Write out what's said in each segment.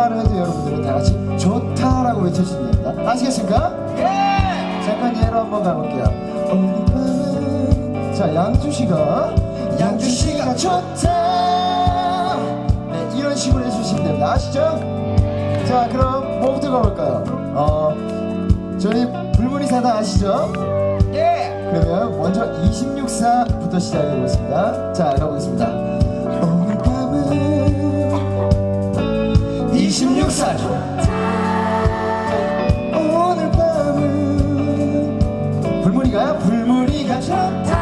말을 해도 여러분들은 다 같이 좋다라고 외쳐주시면 됩니다. 아시겠습니까? 예! 잠깐 예로 한번 가볼게요. 오늘 밤은 자 양주 씨가 양주 씨가 좋다. 네 이런 식으로 해주시면 됩니다. 아시죠? 자 그럼 뭐부터 가볼까요? 어 저희 불문이 사다 아시죠? 예. 그러면 먼저 26사부터 시작해 보겠습니다. 자 가보겠습니다. 26살 오늘 밤은 불문이가 불문이가 좋다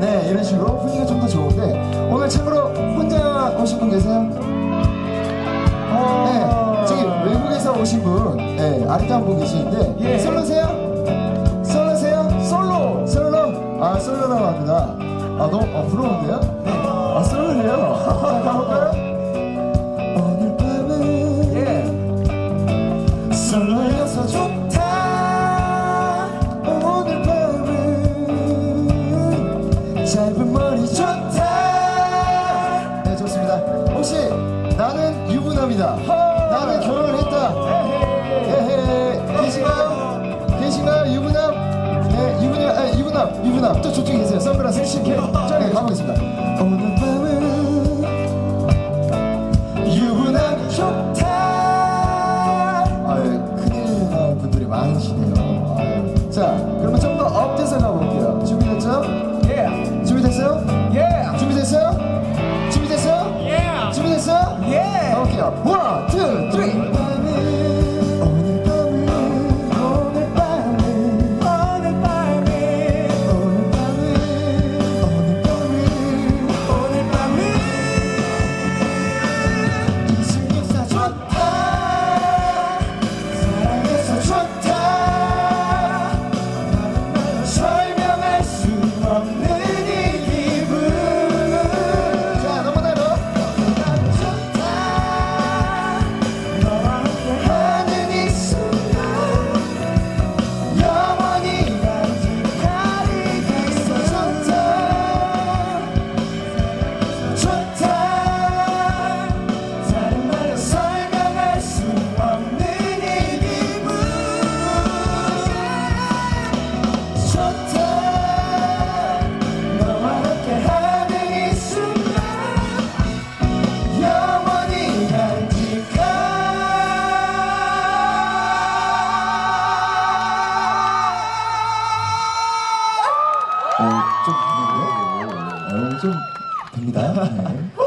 네 이런 식으로 분위기가 좀 더 좋은데 오늘 참고로 혼자 오신 분 계세요? 네 저기 외국에서 오신 분 네, 아리따운 분 계시는데 예. 솔로세요? 솔로세요? 솔로 솔로 아 솔로라고 합니다 아 너무 아, 부러운데요? 아 솔로래요 또 저쪽에 계세요. 선글라스 신게 저기 가보겠습니다. 오늘 밤은 좀 됩니다. 네.